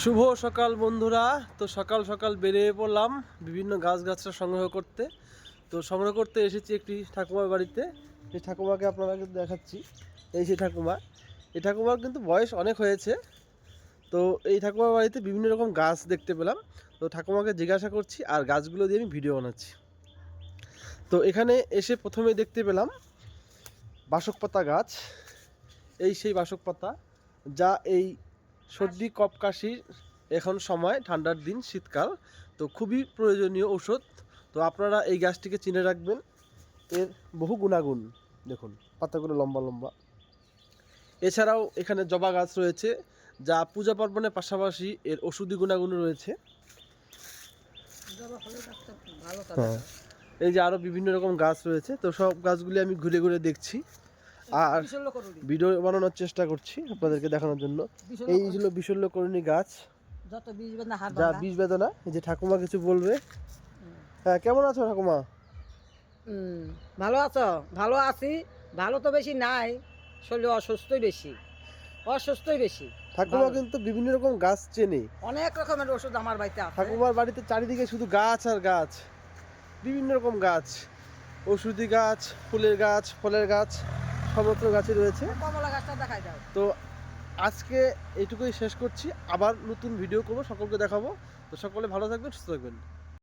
শুভ সকাল বন্ধুরা। তো সকাল সকাল বেরিয়ে পড়লাম বিভিন্ন গাছ গাছরা সংগ্রহ করতে। তো সংগ্রহ করতে এসেছি একটি ঠাকুমার বাড়িতে। এই ঠাকুমাকে আপনারা কিন্তু দেখাচ্ছি। এই সেই ঠাকুমা, এই ঠাকুমার কিন্তু বয়স অনেক হয়েছে। তো এই ঠাকুমার বাড়িতে বিভিন্ন রকম গাছ দেখতে পেলাম। তো ঠাকুমাকে জিজ্ঞাসা করছি, আর গাছগুলো দিয়ে আমি ভিডিও বানাচ্ছি। তো এখানে এসে প্রথমে দেখতে পেলাম বাসক পাতা গাছ। এই সেই বাসক পাতা, যা এই সর্দি কপ কাশির এখন সময়, ঠান্ডার দিন, শীতকাল। তো খুবই প্রয়োজনীয় ওষুধ তো আপনারা এই গাছটিকে চিনে রাখবেন। এর বহু গুণাগুণ। দেখুন, পাতাগুলো লম্বা লম্বা। এছাড়াও এখানে জবা গাছ রয়েছে, যা পূজা পার্বণের পাশাপাশি এর ওষুধি গুণাগুণ রয়েছে। হ্যাঁ। এই যে আরও বিভিন্ন রকম গাছ রয়েছে। তো সব গাছগুলি আমি ঘুরে ঘুরে দেখছি। আর ভিডিও বানানোর চেষ্টা করছি আপনাদেরকে দেখানোর জন্য। এই ছিল বিশল্যকরণী গাছ। যত বীজ বেঁধে যা। বিষ বেদনা এই যে ঠাকুমা কিছু বলবে। হ্যাঁ কেমন আছো ঠাকুমা? ভালো আছো? ভালো আছি। ভালো তো বেশি নাই শরীরে অসুস্থই বেশি। অসুস্থই বেশি। ঠাকুমা কিন্তু বিভিন্ন রকম গাছ চেনে। অনেক রকমের ওষুধ আমার বাড়িতে আছে। ঠাকুমার বাড়িতে চারিদিকে শুধু গাছ আর গাছ। বিভিন্ন রকম গাছ। ওষুধি গাছ ফুলের গাছ ফলের গাছ। সমস্ত গাছই রয়েছে। কমলা গাছটা দেখাই দাও। তো আজকে এইটুকুই শেষ করছি। আবার নতুন ভিডিও করব সকলকে দেখাবো। তো সকলে ভালো থাকবেন সুস্থ থাকবেন।